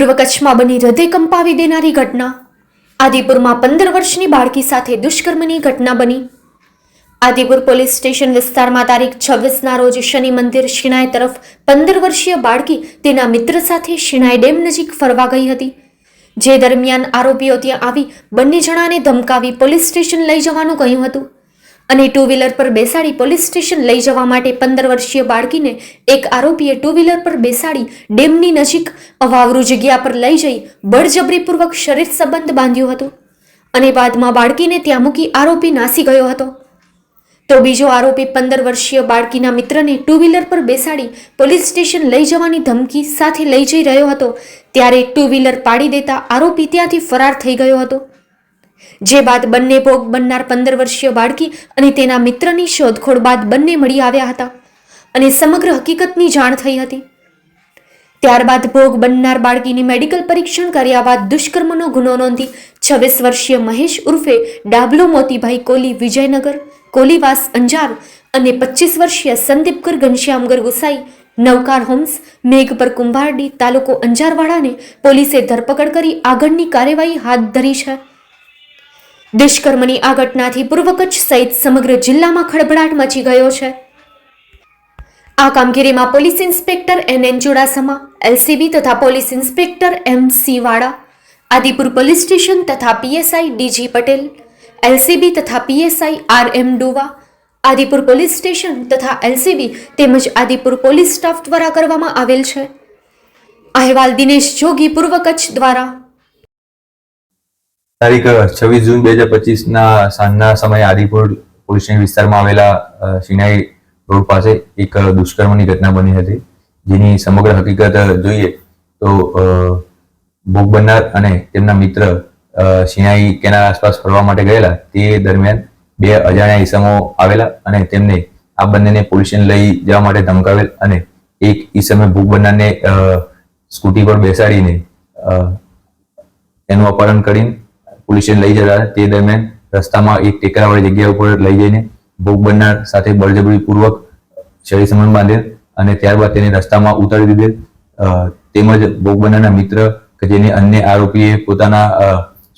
પૂર્વ કચ્છમાં બની હૃદય કંપાવી દેનારી ઘટના. આદિપુરમાં પંદર વર્ષની બાળકી સાથે દુષ્કર્મની ઘટના બની. આદિપુર પોલીસ સ્ટેશન વિસ્તારમાં તારીખ છવ્વીસના રોજ શનિ મંદિર શિણાઈ તરફ પંદર વર્ષીય બાળકી તેના મિત્ર સાથે શિણાઈ ડેમ નજીક ફરવા ગઈ હતી. જે દરમિયાન આરોપીઓ ત્યાં આવી બંને જણાને ધમકાવી પોલીસ સ્ટેશન લઈ જવાનું કહ્યું હતું. અને ટુ વ્હીલર પર બેસાડી પોલીસ સ્ટેશન લઈ જવા માટે પંદર વર્ષીય બાળકીને એક આરોપીએ ટુ વ્હીલર પર બેસાડી ડેમની નજીક અવાવરૂ જગ્યા પર લઈ જઈ બળજબરીપૂર્વક શરીર સંબંધ બાંધ્યો હતો અને બાદમાં બાળકીને ત્યાં મૂકી આરોપી નાસી ગયો હતો. તો બીજો આરોપી પંદર વર્ષીય બાળકીના મિત્રને ટુ વ્હીલર પર બેસાડી પોલીસ સ્ટેશન લઈ જવાની ધમકી સાથે લઈ જઈ રહ્યો હતો. ત્યારે ટુ વ્હીલર પાડી દેતા આરોપી ત્યાંથી ફરાર થઈ ગયો હતો. જે બાદ બંને ભોગ બનનાર પંદર વર્ષીય બાળકી અને તેના મિત્રની શોધખોળ બાદ બંને મળી આવ્યા હતા અને સમગ્ર હકીકતની જાણ થઈ હતી. ત્યારબાદ ભોગ બનનાર બાળકીની મેડિકલ પરીક્ષણ કર્યા બાદ દુષ્કર્મનો ગુનો નોંધી છવ્વીસ વર્ષીય મહેશ ઉર્ફે ડાબલો મોતીભાઈ કોલી વિજયનગર, કોલીવાસ અંજાર અને પચીસ વર્ષીય સંદીપકર ઘનશ્યામગર ગુસાઈ નવકાર હોમ્સ મેઘપર કુંભારડી તાલુકો અંજારવાડાને પોલીસે ધરપકડ કરી આગળની કાર્યવાહી હાથ ધરી છે. દુષ્કર્મની આ ઘટનાથી પૂર્વ કચ્છ સહિત સમગ્ર જિલ્લામાં ખળભળાટ મચી ગયો છે. આ કામગીરીમાં police inspector N N Chudasama, LCB તથા police inspector M C Vala, Adipur police station તથા પીએસઆઈ ડીજી પટેલ, એલસીબી તથા PSI R M Duva, Adipur police station તથા એલસીબી તેમજ આદિપુર પોલીસ સ્ટાફ દ્વારા કરવામાં આવેલ છે. અહેવાલ દિનેશ જોગી પૂર્વ કચ્છ દ્વારા તારીખ છવ્વીસ જૂન બે હજાર પચીસના સાંજના સમયે આદિપુર પોલીસ વિસ્તારમાં આવેલા સિનાઈ રોડ પાસે એક દુષ્કર્મની ઘટના બની હતી. જેની સમગ્ર હકીકત જોઈએ તો ભોગ બનનાર અને તેમના મિત્ર અ, શિનાઈ કેનાલ આસપાસ ફરવા માટે ગયેલા તે દરમિયાન બે અજાણ્યા ઈસમો આવેલા અને તેમને આ બંનેને પોલીસ લઈ જવા માટે ધમકાવેલ અને એક ઈસમે ભોગ બનનારને સ્કૂટી પર બેસાડીને એનું અપહરણ કરીને પોલીસ સ્ટેશન લઈ જતા તે દરમિયાન રસ્તામાં એક ટેકરાવાળી જગ્યા ઉપર લઈ જઈને ભોગ બનનાર સાથે બળજબરીપૂર્વક શરીર સંબંધ બાંધેલ અને ત્યારબાદ તેને રસ્તામાં ઉતારી દીધેલ. તેમજ ભોગ બનનારના મિત્ર કે જેને અન્ય આરોપીએ પોતાના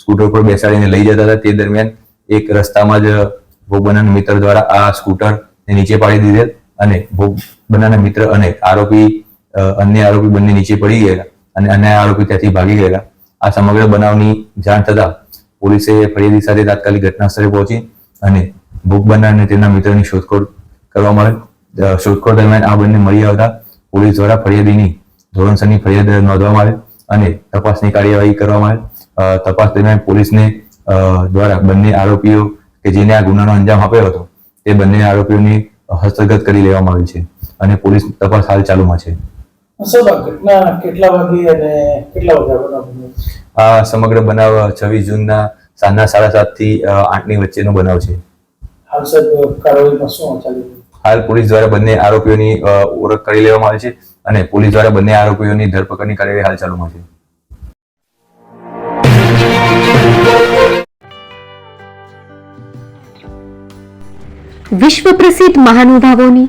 સ્કૂટર પર બેસાડીને લઈ જતા હતા, તે દરમિયાન એક રસ્તામાં જ ભોગ બનનારના મિત્ર દ્વારા આ સ્કૂટર નીચે પાડી દીધેલ અને ભોગ બનનારના મિત્ર અને આરોપી અન્ય આરોપી બંને નીચે પડી ગયેલા અને અન્ય આરોપી ત્યાંથી ભાગી ગયેલા. આ સમગ્ર બનાવની જાણ થતા પોલીસે ફરિયાદી સાથે તાત્કાલિક ઘટના સ્થળે પહોંચી અને ભોગ બનનાર અને તેના મિત્રની શોધખોળ કરવામાં મળે. શોધખોળ દરમિયાન આ બંને મળી આવતા પોલીસ દ્વારા ફરિયાદીની ધોરણસરની ફરિયાદ નોંધવામાં આવે અને તપાસની કાર્યવાહી કરવામાં આવે. તપાસ દરમિયાન પોલીસને દ્વારા બંને આરોપીઓ કે જેને આ ગુનાનો અંજામ આપ્યો હતો, તે બંને આરોપીઓની હસ્તગત કરી લેવામાં આવી છે અને પોલીસ તપાસ હાલ ચાલુમાં છે. આ ઘટના કેટલા વાગે અને કેટલા વાગ્યા બનાવ બન્યો? આ સમગ્ર બનાવ છવ્વીસ જૂનના સાંજના સાડા સાતથી આઠની વચ્ચેનો બનાવ છે. હાલ પોલીસ દ્વારા બંને આરોપીઓની ઓળખ કરી લેવામાં આવી છે અને પોલીસ દ્વારા બંને આરોપીઓની ધરપકડની કાર્યવાહી હાલ ચાલુમાં છે. વિશ્વ પ્રસિદ્ધ મહાનુભાવોની